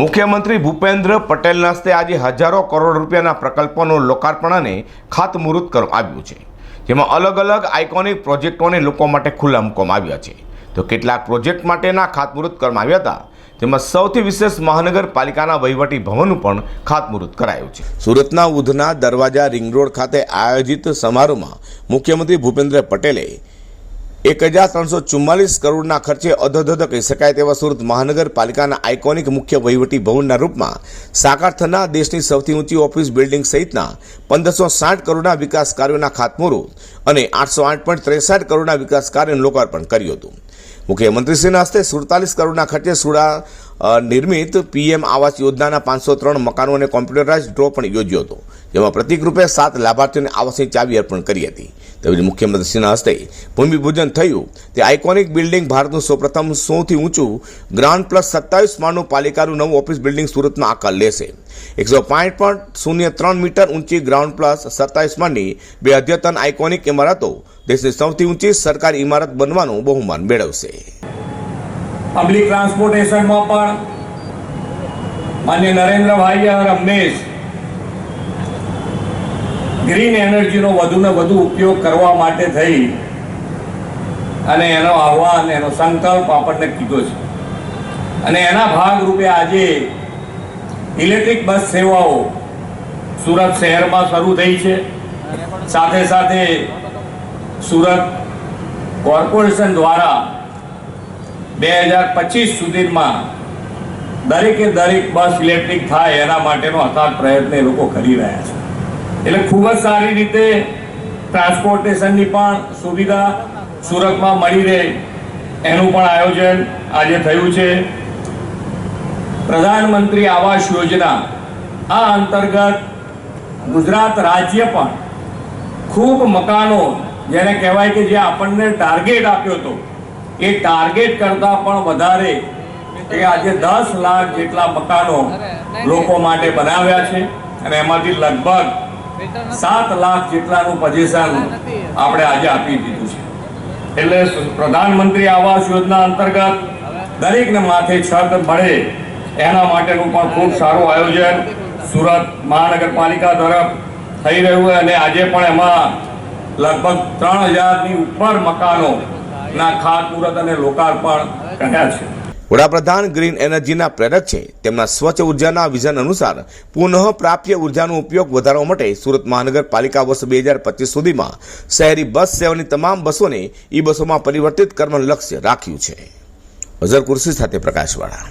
મુખ્યમંત્રી ભૂપેન્દ્ર પટેલના હસ્તે આજે હજારો કરોડ રૂપિયાના પ્રકલ્પોનું લોકાર્પણ અને ખાતમુહૂર્ત કરવામાં આવ્યું છે. જેમાં અલગ અલગ આઇકોનિક પ્રોજેક્ટોને લોકો માટે ખુલ્લા મૂકવામાં આવ્યા છે. તો કેટલાક પ્રોજેક્ટ માટેના ખાતમુહૂર્ત કરવામાં આવ્યા હતા. તેમાં સૌથી વિશેષ મહાનગરપાલિકાના વહીવટી ભવનનું પણ ખાતમુહૂર્ત કરાયું છે. સુરતના ઉધના દરવાજા રિંગ રોડ ખાતે આયોજિત સમારોહમાં મુખ્યમંત્રી ભૂપેન્દ્ર પટેલે એક હજાર ત્રણસો ચુમ્માલીસ કરોડના ખર્ચે અધધધ કહી શકાય તેવા સુરત મહાનગરપાલિકાના આઇકોનિક મુખ્ય વહીવટી ભવનના રૂપમાં સાકાર થનાર દેશની સૌથી ઊંચી ઓફિસ બિલ્ડિંગ સહિતના પંદરસો સાઠ કરોડના વિકાસ કાર્યોના ખાતમુહૂર્ત અને આઠસો આઠ પોઈન્ટ ત્રેસઠ કરોડના વિકાસ કાર્યનું લોકાર્પણ કર્યું હતું. મુખ્યમંત્રીશ્રીના હસ્તે સુડતાલીસ કરોડના ખર્ચે સુડા નિર્મિત પીએમ આવાસ યોજનાના પાંચસો ત્રણ મકાનો અને કોમ્પ્યુટરાઇઝ ડ્રો પણ યોજ્યો હતો, જેમાં પ્રતિકરૂપે સાત લાભાર્થીઓને આવાસની ચાવી અર્પણ કરી હતી. તેવી મુખ્યમંત્રીશ્રીના હસ્તે ભૂમિપૂજન થયું. તે આઇકોનિક બિલ્ડિંગ ભારતનું સૌપ્રથમ સૌથી ઊંચું ગ્રાઉન્ડ પ્લસ સત્તાવીસ માળનું પાલિકાનું નવું ઓફિસ બિલ્ડિંગ સુરતમાં આકાર લેશે. એકસો પાંચ પોઈન્ટ શૂન્ય ત્રણ મીટર ઊંચી ગ્રાઉન્ડ પ્લસ સત્તાવીસ માળની બે અદ્યતન આઇકોનિક ઇમારતો દેશની સૌથી ઊંચી સરકારી ઇમારત બનવાનું બહુમાન મેળવશે. પબ્લિક ટ્રાન્સપોર્ટેશનમાં પણ માન્ય નરેન્દ્રભાઈ રમેશ ગ્રીન એનર્જીનો વધુને વધુ ઉપયોગ કરવા માટે થઈ. અને એનો આહવાન એનો સંકલ્પ આપણને કીધો છે. અને એના ભાગરૂપે આજે ઇલેક્ટ્રિક બસ સેવાઓ સુરત શહેરમાં શરૂ થઈ છે. સાથે સાથે સુરત કોર્પોરેશન દ્વારા બે હજાર પચીસ સુધીમાં દરેકે દરેક બસ ઇલેક્ટ્રિક થાય એના માટેનો અથાગ પ્રયત્ન એ લોકો કરી રહ્યા છે. એટલે ખૂબ જ સારી રીતે ટ્રાન્સપોર્ટેશનની પણ સુવિધા સુરતમાં મળી રહે એનું પણ આયોજન આજે થયું છે. પ્રધાનમંત્રી આવાસ યોજના આ અંતર્ગત ગુજરાત રાજ્ય પણ ખૂબ મકાનો જેને કહેવાય કે જે આપણને ટાર્ગેટ આપ્યો હતો એ ટાર્ગેટ કરતાં પણ વધારે એ આજે દસ લાખ જેટલા મકાનો લોકો માટે બનાવ્યા છે. અને એમાંથી લગભગ સાત લાખ જેટલાનું પોઝિશન આપણે આજે આપી દીધું છે. એટલે પ્રધાનમંત્રી આવાસ યોજના અંતર્ગત દરેકને માથે છત મળે, એના માટેનું પણ ખૂબ સારું આયોજન સુરત મહાનગરપાલિકા દ્વારા થઈ રહ્યું છે અને આજે પણ એમાં લગભગ ત્રણ હજારની ઉપર મકાનોના ખાતમુહૂર્ત અને લોકાર્પણ કર્યા છે. વડાપ્રધાન ગ્રીન એનર્જીના પ્રેરક છે. તેમના સ્વચ્છ ઉર્જાના વિઝન અનુસાર પુનઃ પ્રાપ્ય ઉર્જાનો ઉપયોગ વધારવા માટે સુરત મહાનગરપાલિકા વર્ષ બે હજાર પચીસ સુધીમાં શહેરી બસ સેવાની તમામ બસોને ઈ બસોમાં પરિવર્તિત કરવાનું લક્ષ્ય રાખ્યું છે. અઝર કુર્સી સાથે પ્રકાશવાળા.